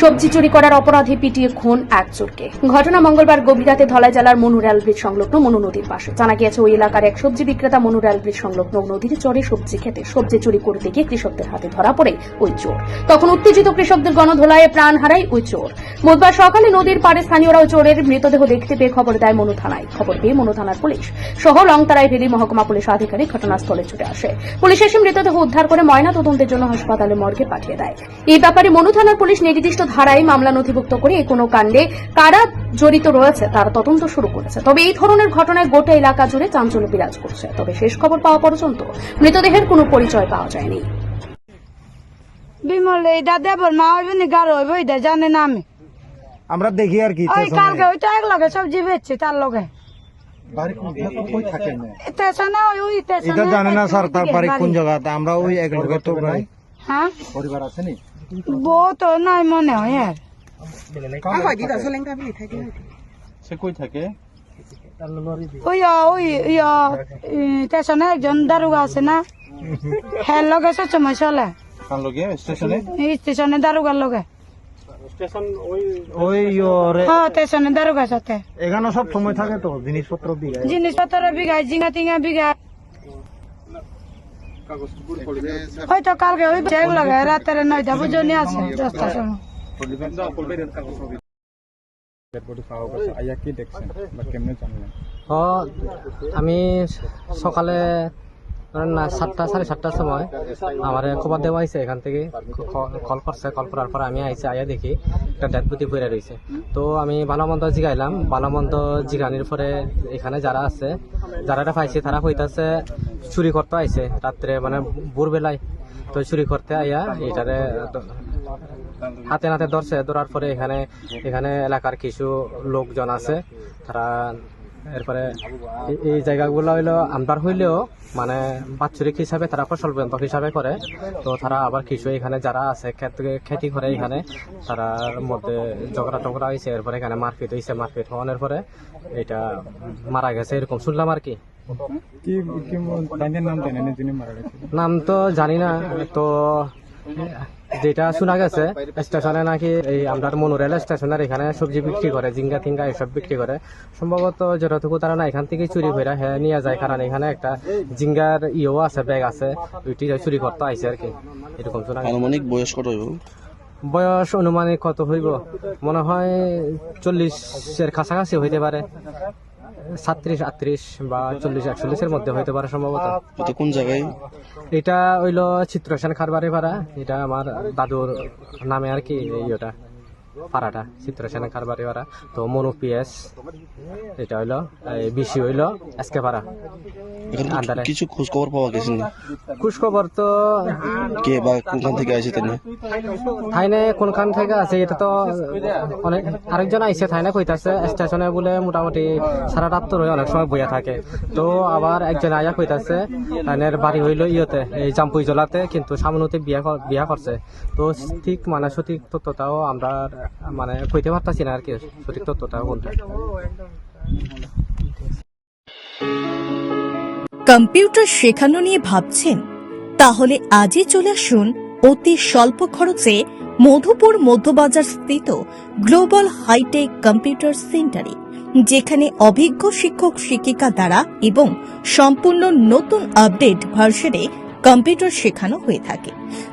সবজি চুরি করার অপরাধে পিটিয়ে খুন এক চোরকে ঘটনা মঙ্গলবার গভীর রাতে ধলাই জেলার মনু রেল ব্রিজ সংলগ্ন মনু নদীর পাশে। জানা গিয়েছে, ওই এলাকার এক সবজি বিক্রেতা মনু রেল ব্রিজ সংলগ্ন নদীর চরে সবজি খেতে, সবজি চুরি করতে গিয়ে কৃষকদের হাতে ধরা পড়ে ওই চোর। তখন উত্তেজিত কৃষকদের গণধোলায় প্রাণ হারায় ওই চোর। বুধবার সকালে নদীর পাড়ে স্থানীয়রা ওই চোরের মৃতদেহ দেখতে পেয়ে খবর দেয় মনু থানায়। খবর পেয়ে মনু থানার পুলিশ সহ লংতারাই ভেলি মহকুমা পুলিশ আধিকারিক ঘটনাস্থলে ছুটে আসে। পুলিশ এসে মৃতদেহ উদ্ধার করে ময়না তদন্তের জন্য হাসপাতালে মর্গে পাঠিয়ে দেয়। এই ব্যাপারে মনু থানার পুলিশ নির্দিষ্ট ধারায় মামলা নথিভুক্ত করে এই কোনো কাণ্ডে কারা জড়িত রয়েছে তার তদন্ত শুরু করেছে। তবে এই ধরনের ঘটনায় গোটা এলাকা জুড়ে চাঞ্চল্য বিরাজ করছে। তবে শেষ খবর পাওয়া পর্যন্ত মৃতদেহের কোনো পরিচয় পাওয়া যায়নি। বিমল এটা দেবর মা হইবে নি? গার হইবে এটা জানে না আমি। আমরা দেখি আর কি ওই কালকে ওইটা এক লগে সবজি বেচছে তার লগে। এটা জানে না স্যার তার বাড়ি কোন জায়গাতে। আমরা ওই এক লোকের তো হ্যাঁ? পরিবার আছে নি? বউ তো নাই মনে হয় আর। সে কই থাকে? ওই ওই স্টেশনে একজন দারোগা আছে না? হ্যাঁ লগে সবসময় চলে। লগে? স্টেশনে? এই স্টেশনে দারোগার লগে। হ্যাঁ স্টেশনে সাথে। এখানে সব থাকে তো জিনিসপত্র দিয়ে জিনিসপত্র বিঘায় ঝিঙা টিঙা বিঘায়। কালকে ওই লগে রাতের নয়টা দশটার সময়। আমি সকালে না, সাতটা, সাড়ে সাতটার সময় আমার খবর দেওয়া হয়েছে এখান থেকে কল করছে, কল করার পর আমি আইসে আইয়া দেখি একটা ডেড বডি পড়ে রয়েছে। তো আমি ভালো মন্দ জিগাইলাম, ভালো মন্দ জিগানির পরে এখানে যারা আছে, যারা এটা পাইছে, তারা কইতাছে চুরি করতে আইছে রাত্রে মানে ভোরবেলায়। তো চুরি করতে আইয়া এটারে হাতে নাতে ধরছে, ধরার পরে এখানে এখানে এলাকার কিছু লোকজন আছে, তারা এরপরে এই- জায়গাগুলো হইল আমদার হইলেও মানে বাৎসরিক হিসাবে তারা ফসল বন্ধক হিসাবে করে। তো তারা আবার কিছু এখানে যারা আছে খেতি করে এখানে তারার মধ্যে ঝগড়া টগড়া হয়েছে এরপরে এখানে মারপিট হয়েছে মারপিট হওয়ার পরে এটা মারা গেছে, এরকম শুনলাম আর কি। কি কি তাইনের নাম জানেন যিনি মারা গেছে নাম তো জানি না তো যেটা শোনা গেছে স্টেশনে নাকি এই আমরা মনোরেল স্টেশনের এখানে সবজি বিক্রি করে জিঙ্গা ফিঙ্গা এসব বিক্রি করে। সম্ভবত যতটুকু তারা না এখান থেকে চুরি করে হ্যাঁ নিয়ে যায় কারণ এখানে একটা জিঙ্গার ইয়েও আছে ব্যাগ আছে ওইটি চুরি করতে আইছে আর কি। এরকম শোনা আনুমানিক বয়স কত বয়স অনুমানিক কত হইব? মনে হয় চল্লিশের কাছাকাছি হইতে পারে। সাত্রিশ আটত্রিশ বা চল্লিশ একচল্লিশের মধ্যে হইতে পারে সম্ভবত। এটা কোন জায়গায়? এটা হইল চিত্রসেন খারবারে ভাড়া। এটা আমার দাদুর নামে আর কি এই ওটা পাড়াটা চিত্রসেন খারবারে পাড়া তো মনু পিএস এটা হইল এই বিশি হইল এসকে পাড়া। কিছু খোঁজ খবর পাওয়া গেছে খোঁজ খবর তো কে বা কোনখান থেকে আসে তেনে থাইনে কোনখান থেকে আছে এটা তো অনেক আরেকজন আইসে থাইনে কইতাছে স্টেশনে বলে মোটামুটি সারা রাত তো অনেক সময় বইয়া থাকে। তো আবার একজন আয়া কইতাছে থাইনের বাড়ি হইল ইয়েতে এই জাম্পুই জলাতে কিন্তু সামনেতে বিয়া বিয়া করছে। তো ঠিক মানে সঠিক তথ্যটাও আমরা মানে কইতে পারতাছি না আর কি, সঠিক তথ্যটাও কোনটা কম্পিউটার শেখানো নিয়ে ভাবছেন? তাহলে আজই চলে আসুন অতি স্বল্প খরচে মধুপুর মধ্যবাজার স্থিত গ্লোবাল হাইটেক কম্পিউটার সেন্টারে, যেখানে অভিজ্ঞ শিক্ষক শিক্ষিকা দ্বারা এবং সম্পূর্ণ নতুন আপডেট ভার্সনে কম্পিউটার শেখানো হয়ে থাকে।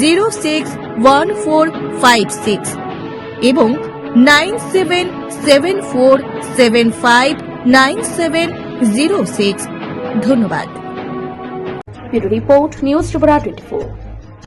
zero six one four five six এবং nine seven seven four seven five nine seven zero six ধন্যবাদ। Report, news Tripura twenty